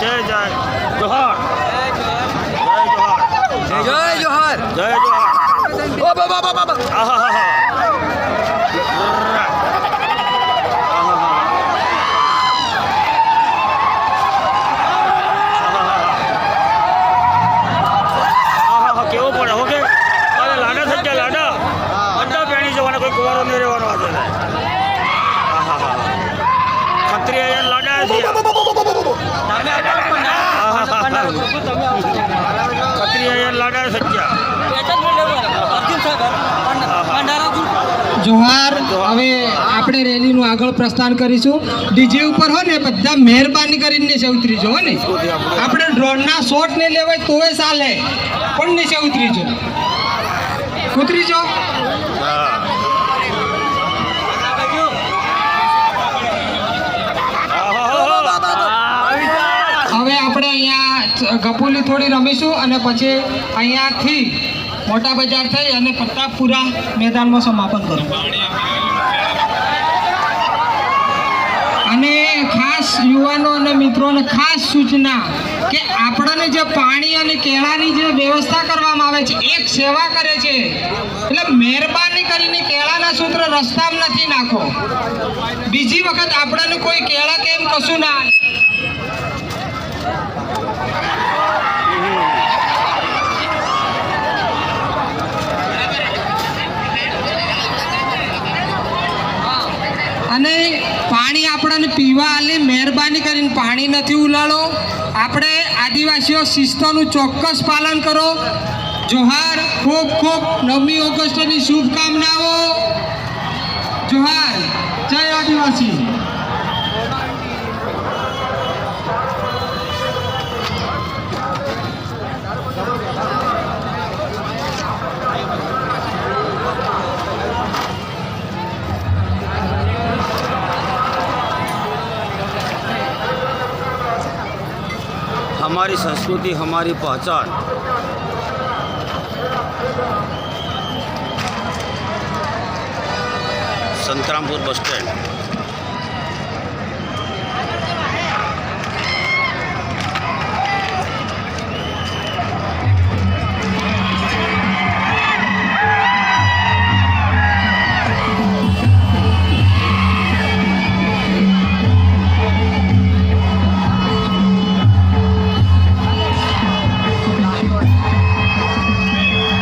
જય જય જોહર જય જોહર જય જોહર જય જોહર ઓ બાબા બાબા બાબા આહાહા. આહાહા. આહાહા, કેવું પડે હો અરે લાડા થઈ લાડા. બધા પેણી જવાના કોઈ કુવારો નહીં રહેવાનો આજે. ખત્રી લાડા છે. જોહાર, હવે આપણે રેલીનું આગળ પ્રસ્થાન કરીશું. ડીજે ઉપર હો ને બધા મહેરબાની કરીને નીચે ઉતરીજો હો ને. આપણે ડ્રોનના શોટ ને લેવાય તોય ચાલે, પણ નીચે ઉતરીજો ઉતરીજો હા આહાહા. હવે આપણે અહીંયા ગપુલી થોડી રમીશું અને પછી અહીંયાથી મોટા બજાર થઈ અને પ્રતાપપુરા મેદાનમાં સમાપન કરું અને ખાસ યુવાનો અને મિત્રોને ખાસ સૂચના કે આપણને જે પાણી અને કેળાની જે વ્યવસ્થા કરવામાં આવે છે, એક સેવા કરે છે, એટલે મહેરબાની કરીને કેળાના સૂત્ર રસ્તામાં નથી નાખો બીજી વખત આપણને કોઈ કેળા કેમ કશું ના. અને પાણી આપણને પીવા આલે, મહેરબાની કરીને પાણી નથી ઉલાળો. આપણે આદિવાસીઓ શિસ્તોનું ચોક્કસ પાલન કરો. જોહાર, ખૂબ ખૂબ નવમી ઓગસ્ટની શુભકામનાઓ. જોહાર, જય આદિવાસી. हमारी संस्कृति हमारी पहचान संतरामपुर बस स्टैंड